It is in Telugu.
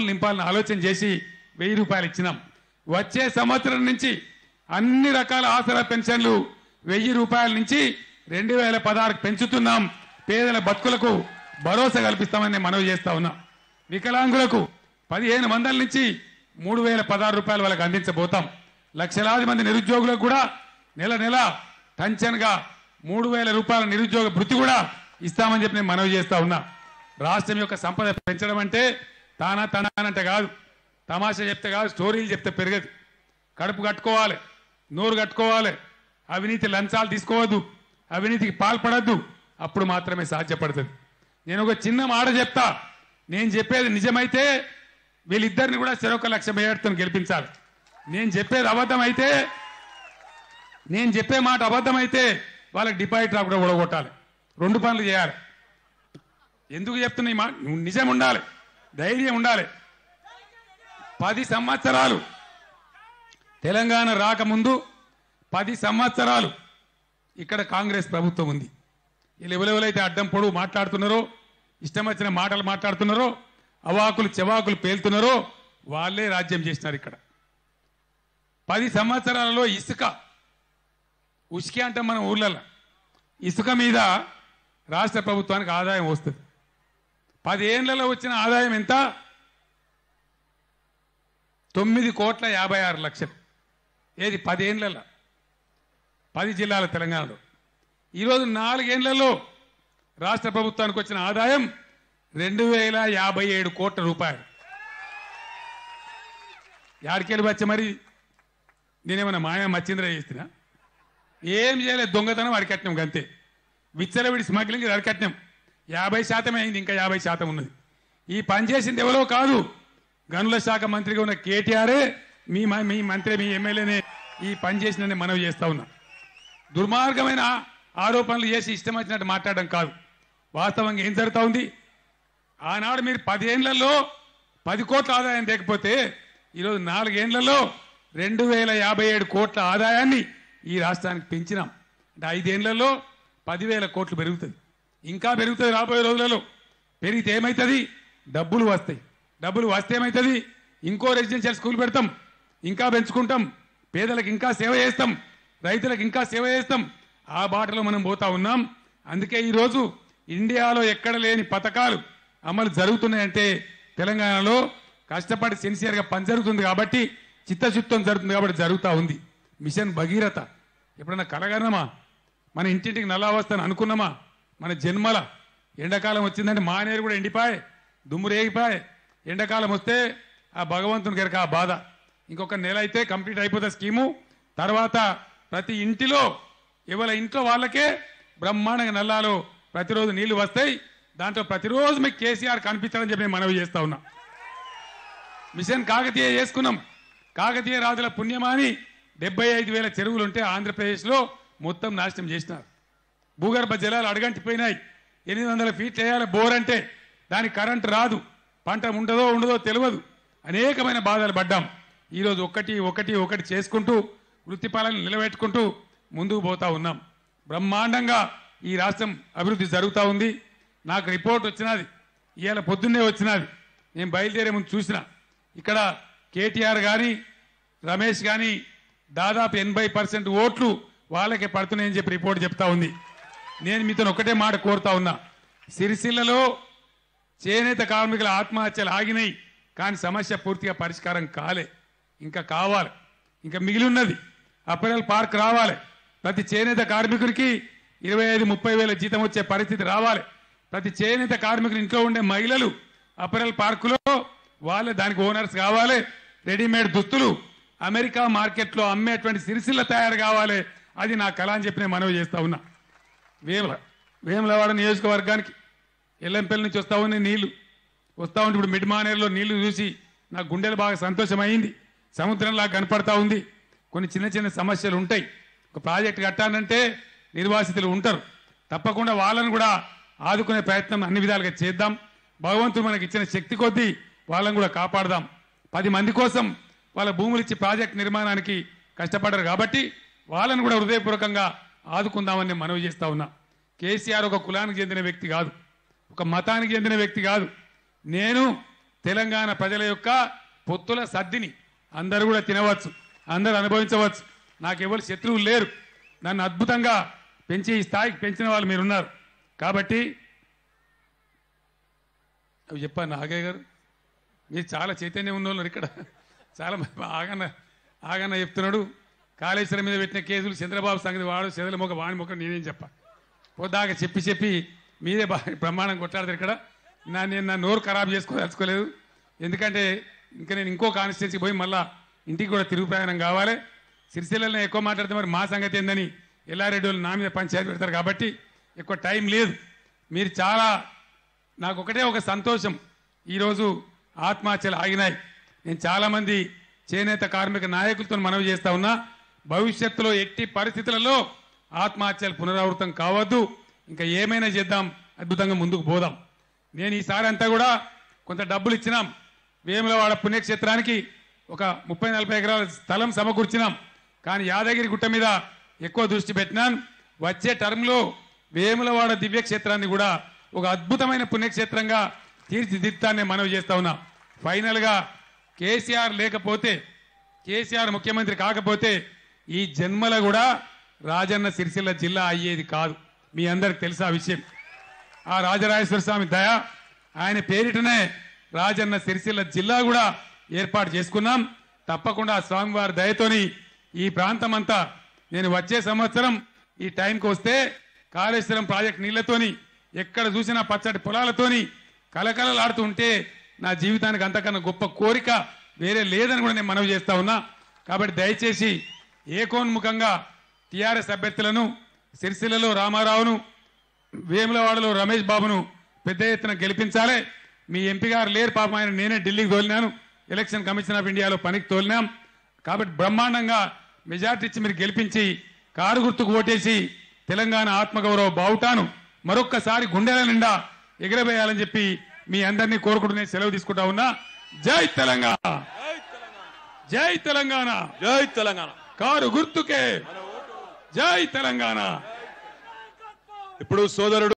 నింపాలని ఆలోచన చేసి వెయ్యి రూపాయలు ఇచ్చినాం. వచ్చే సంవత్సరం నుంచి అన్ని రకాల ఆసరా పెన్షన్లు వెయ్యి రూపాయల నుంచి రెండు వేల పదహారుకు పెంచుతున్నాం. పేదల బతుకులకు భరోసా కల్పిస్తామని మనవి చేస్తా ఉన్నా. వికలాంగులకు పదిహేను వందల నుంచి మూడు వేల పదహారు రూపాయలు వాళ్ళకి అందించబోతాం. లక్షలాది మంది నిరుద్యోగులకు కూడా నెల నెల టంచన్గా మూడు వేల రూపాయల నిరుద్యోగ భృతి కూడా ఇస్తామని చెప్పి నేను మనవి చేస్తా ఉన్నా. రాష్ట్రం యొక్క సంపద పెంచడం అంటే తానా తనానంటే కాదు. తమాషా చెప్తే కాదు స్టోరీలు చెప్తే పెరగదు. కడుపు కట్టుకోవాలి నోరు కట్టుకోవాలి. అవినీతి లంచాలు తీసుకోవద్దు అవినీతికి పాల్పడద్దు. అప్పుడు మాత్రమే సాధ్యపడుతుంది. నేను ఒక చిన్న మాట చెప్తా. నేను చెప్పేది నిజమైతే వీళ్ళిద్దరిని కూడా చెరొక లక్ష మేయర్తో గెలిపించాలి. నేను చెప్పేది అబద్ధమైతే నేను చెప్పే మాట అబద్ధం అయితే వాళ్ళకి డిపాజిట్ రాకుండా ఉడగొట్టాలి రెండు పనులు చేయాలి. ఎందుకు చెప్తున్నా ఈ మాట? నిజం ఉండాలి. ధైర్యం ఉండాలి. పది సంవత్సరాలు. తెలంగాణ రాకముందు పది సంవత్సరాలు ఇక్కడ కాంగ్రెస్ ప్రభుత్వం ఉంది. వీళ్ళు ఎవరెవరైతే అడ్డం పొడువు మాట్లాడుతున్నారో ఇష్టం వచ్చిన మాటలు మాట్లాడుతున్నారో అవాకులు చెవాకులు పేలుతున్నారో వాళ్ళే రాజ్యం చేసినారు ఇక్కడ. పది సంవత్సరాలలో ఇసుక ఉసుక అంటే మన ఊర్లలో. ఇసుక మీద రాష్ట్ర ప్రభుత్వానికి ఆదాయం వస్తుంది. పదేళ్ళలో వచ్చిన ఆదాయం ఎంత? తొమ్మిది కోట్ల యాభై ఆరు లక్షలు. ఏది పదేళ్ళలో పది జిల్లాల తెలంగాణలో. ఈరోజు నాలుగేళ్ళలో రాష్ట్ర ప్రభుత్వానికి వచ్చిన ఆదాయం రెండు వేల యాభై ఏడు కోట్ల రూపాయలు. యాడికెళ్ళి వచ్చి మరి నేనేమన్నా మాయా మచ్చింద్ర చేస్తున్నా? ఏం చేయలేదు దొంగతనం అడికట్నం అంతే విచ్చలవిడి స్మగ్లింగ్ అడికట్నం యాభై శాతమే అయింది ఇంకా యాభై శాతం ఉన్నది. ఈ పనిచేసింది ఎవరో కాదు. గనుల శాఖ మంత్రిగా ఉన్న కేటీఆరే మీ మ- మీ మంత్రి మీ ఎమ్మెల్యేనే ఈ పని చేసిందని మనవి చేస్తా ఉన్నా. దుర్మార్గమైన ఆరోపణలు చేసి ఇష్టం వచ్చినట్టు మాట్లాడడం కాదు. వాస్తవంగా ఏం జరుగుతూ ఉంది? ఆనాడు మీరు పదేళ్ళలో పది కోట్ల ఆదాయం లేకపోతే ఈరోజు నాలుగేళ్ళలో రెండు వేల యాభై ఏడు కోట్ల ఆదాయాన్ని ఈ రాష్ట్రానికి పెంచినాం. అంటే ఐదేళ్ళలో పదివేల కోట్లు పెరుగుతుంది. ఇంకా పెరుగుతుంది రాబోయే రోజులలో. పెరిగితే ఏమవుతుంది డబ్బులు వస్తాయి. డబ్బులు వస్తే ఏమవుతుంది ఇంకో రెసిడెన్షియల్ స్కూల్ పెడతాం. ఇంకా పెంచుకుంటాం. పేదలకు ఇంకా సేవ చేస్తాం. రైతులకు ఇంకా సేవ చేస్తాం. ఆ బాటలో మనం పోతా ఉన్నాం. అందుకే ఈరోజు ఇండియాలో ఎక్కడ లేని పథకాలు అమలు జరుగుతున్నాయంటే తెలంగాణలో కష్టపడి సిన్సియర్గా పని జరుగుతుంది కాబట్టి చిత్తశుద్ధం జరుగుతుంది కాబట్టి జరుగుతూ ఉంది. మిషన్ భగీరథ. ఎప్పుడన్నా కలగనమా? మన ఇంటింటికి నల్లా వస్తాను అనుకున్నామా? మన జన్మల ఎండాకాలం వచ్చిందంటే మానేరు కూడా ఎండిపాయ్ దుమ్ము ఎండాకాలం వస్తే ఆ భగవంతుని గారికి ఆ బాధ. ఇంకొక నెల అయితే కంప్లీట్ అయిపోతుంది స్కీము. తర్వాత ప్రతి ఇంటిలో ఎవరి ఇంట్లో వాళ్ళకే బ్రహ్మాండంగా నల్లాలో ప్రతిరోజు నీళ్ళు వస్తాయి. దాంట్లో ప్రతిరోజు మీకు కేసీఆర్ కనిపించాలని చెప్పి నేను మనవి చేస్తా ఉన్నా. మిషన్ కాకతీయ చేసుకున్నాం. కాకతీయ రాజుల పుణ్యమాని డెబ్బై ఐదు వేల చెరువులు ఉంటే ఆంధ్రప్రదేశ్లో మొత్తం నాశనం చేసినారు. భూగర్భ జలాలు అడగంటిపోయినాయి. ఎనిమిది వందల ఫీట్ వేయాలి బోర్ అంటే దానికి కరెంట్ రాదు. పంట ఉండదో ఉండదో తెలియదు అనేకమైన బాధలు పడ్డాం. ఈరోజు ఒకటి ఒకటి ఒకటి చేసుకుంటూ వృత్తిపాలను నిలబెట్టుకుంటూ ముందుకు పోతా ఉన్నాం. బ్రహ్మాండంగా ఈ రాష్ట్రం అభివృద్ధి జరుగుతూ ఉంది. నాకు రిపోర్ట్ వచ్చినది. ఇవాళ పొద్దున్నే వచ్చినది. నేను బయలుదేరే ముందు చూసిన. ఇక్కడ కేటీఆర్ కానీ రమేష్ కానీ దాదాపు ఎనభై పర్సెంట్ ఓట్లు వాళ్ళకే పడుతున్నాయని చెప్పి రిపోర్ట్ చెప్తా ఉంది. నేను మీతో ఒకటే మాట కోరుతా ఉన్నా. సిరిసిల్లలో చేనేత కార్మికుల ఆత్మహత్యలు ఆగినాయి కానీ సమస్య పూర్తిగా పరిష్కారం కాలే. ఇంకా కావాలి. ఇంకా మిగిలి ఉన్నది అప్పరల్ పార్క్ రావాలి. ప్రతి చేనేత కార్మికుడికి ఇరవై ఐదు ముప్పై వేల జీతం వచ్చే పరిస్థితి రావాలి. ప్రతి చేనేత కార్మికులు ఇంట్లో ఉండే మహిళలు అప్పరల్ పార్కులో వాళ్ళే దానికి ఓనర్స్ కావాలి. రెడీమేడ్ దుస్తులు అమెరికా మార్కెట్లో అమ్మేటువంటి సిరిసిల్ల తయారు కావాలి. అది నా కళ అని చెప్పి నేను మనవి చేస్తా ఉన్నా. వేముల వేములవాడ నియోజకవర్గానికి ఎల్లంపల్లి నుంచి వస్తా ఉన్నాయి నీళ్ళు. వస్తూ ఉంటే ఇప్పుడు మిడ్మానేరులో నీళ్ళు చూసి నా గుండెలు బాగా సంతోషమైంది సముద్రంలా కనపడతా ఉంది. కొన్ని చిన్న చిన్న సమస్యలు ఉంటాయి. ఒక ప్రాజెక్ట్ కట్టానంటే నిర్వాసితులు ఉంటారు. తప్పకుండా వాళ్ళను కూడా ఆదుకునే ప్రయత్నం అన్ని విధాలుగా చేద్దాం. భగవంతుడు మనకి ఇచ్చిన శక్తి కొద్దీ వాళ్ళని కూడా కాపాడదాం. పది మంది కోసం వాళ్ళ భూములు ఇచ్చి ప్రాజెక్ట్ నిర్మాణానికి కష్టపడరు కాబట్టి వాళ్ళని కూడా హృదయపూర్వకంగా ఆదుకుందామని మనవి చేస్తా ఉన్నా. కేసీఆర్ ఒక కులానికి చెందిన వ్యక్తి కాదు. ఒక మతానికి చెందిన వ్యక్తి కాదు. నేను తెలంగాణ ప్రజల యొక్క పొత్తుల సద్దిని అందరూ కూడా తినవచ్చు. అందరూ అనుభవించవచ్చు. నాకు ఎవరు శత్రువులు లేరు. నన్ను అద్భుతంగా పెంచి ఈ స్థాయికి పెంచిన వాళ్ళు మీరున్నారు. కాబట్టి అవి చెప్పాను నాగయ్య గారు. మీరు చాలా చైతన్యం ఉన్న వాళ్ళు ఇక్కడ. చాలా ఆగన ఆగన ఆగన్న చెప్తున్నాడు. కాళేశ్వరం మీద పెట్టిన కేసులు చంద్రబాబు సంగతి వాడు చెదల మొక్క వాణి మొక్క నేనేం చెప్పా? పోదాకా చెప్పి చెప్పి మీరే బ్రహ్మాండం కొట్లాడతారు ఇక్కడ. నా నేను నా నోరు ఖరాబ్ చేసుకోదలుచుకోలేదు. ఎందుకంటే ఇంకా నేను ఇంకో కాన్స్టిట్యూన్సీ పోయి మళ్ళా ఇంటికి కూడా తిరుగు ప్రయాణం కావాలి. సిరిసిల్లలో ఎక్కువ మాట్లాడితే మరి మా సంగతి ఏందని ఎల్లారెడ్డి వాళ్ళు నా మీద పంచాయతీ పెడతారు కాబట్టి ఎక్కువ టైం లేదు. మీరు చాలా నాకు ఒకటే ఒక సంతోషం. ఈరోజు ఆత్మహత్యలు ఆగినాయి. నేను చాలామంది చేనేత కార్మిక నాయకులతో మనవి చేస్తా ఉన్నా. భవిష్యత్తులో ఎట్టి పరిస్థితులలో ఆత్మహత్యలు పునరావృతం కావద్దు. ఇంకా ఏమైనా చేద్దాం అద్భుతంగా ముందుకు పోదాం. నేను ఈసారి అంతా కూడా కొంత డబ్బులు ఇచ్చినాం. వేములవాడ పుణ్యక్షేత్రానికి ఒక ముప్పై నలభై ఎకరాల స్థలం సమకూర్చినాం. కానీ యాదగిరి గుట్ట మీద ఎక్కువ దృష్టి పెట్టినాను వచ్చే టర్మ్లో వేములవాడ దివ్యక్షేత్రాన్ని కూడా ఒక అద్భుతమైన పుణ్యక్షేత్రంగా తీర్చిదిద్దాన్ని మనవి చేస్తా ఉన్నా. ఫైనల్గా కేసీఆర్ లేకపోతే కేసీఆర్ ముఖ్యమంత్రి కాకపోతే ఈ జన్మల కూడా రాజన్న సిరిసిల్ల జిల్లా అయ్యేది కాదు. మీ అందరికి తెలుసా ఆ విషయం? ఆ రాజరాజేశ్వర స్వామి దయ ఆయన పేరిటనే రాజన్న సిరిసిల్ల జిల్లా కూడా ఏర్పాటు చేసుకున్నాం. తప్పకుండా ఆ స్వామివారి దయతోని ఈ ప్రాంతం అంతా నేను వచ్చే సంవత్సరం ఈ టైంకి వస్తే కాళేశ్వరం ప్రాజెక్ట్ నీళ్ళతోని ఎక్కడ చూసినా పచ్చటి పొలాలతోని కలకలలాడుతూ ఉంటే నా జీవితానికి అంతకన్నా గొప్ప కోరిక వేరే లేదని కూడా నేను మనవి చేస్తా ఉన్నా. కాబట్టి దయచేసి ఏకోన్ముఖంగా టీఆర్ఎస్ అభ్యర్థులను సిరిసిల్లలో రామారావును వేములవాడలో రమేష్ బాబును పెద్ద ఎత్తున గెలిపించాలి. మీ ఎంపీ గారు లేరు పాపం ఆయన నేనే ఢిల్లీకి తోలినాను. ఎలక్షన్ కమిషన్ ఆఫ్ ఇండియాలో పనికి తోలినాం. కాబట్టి బ్రహ్మాండంగా మెజార్టీ ఇచ్చి మీరు గెలిపించి కారు గుర్తుకు ఓటేసి తెలంగాణ ఆత్మగౌరవ బావుటాను. మరొక్కసారి గుండెల నిండా ఎగరవేయాలని చెప్పి మీ అందరినీ కోరుకుంటూ సెలవు తీసుకుంటా ఉన్నా. జై తెలంగాణ! జై తెలంగాణ! జై తెలంగాణ! కారు గుర్తుకే. జై తెలంగాణ. ఇప్పుడు సోదరుడు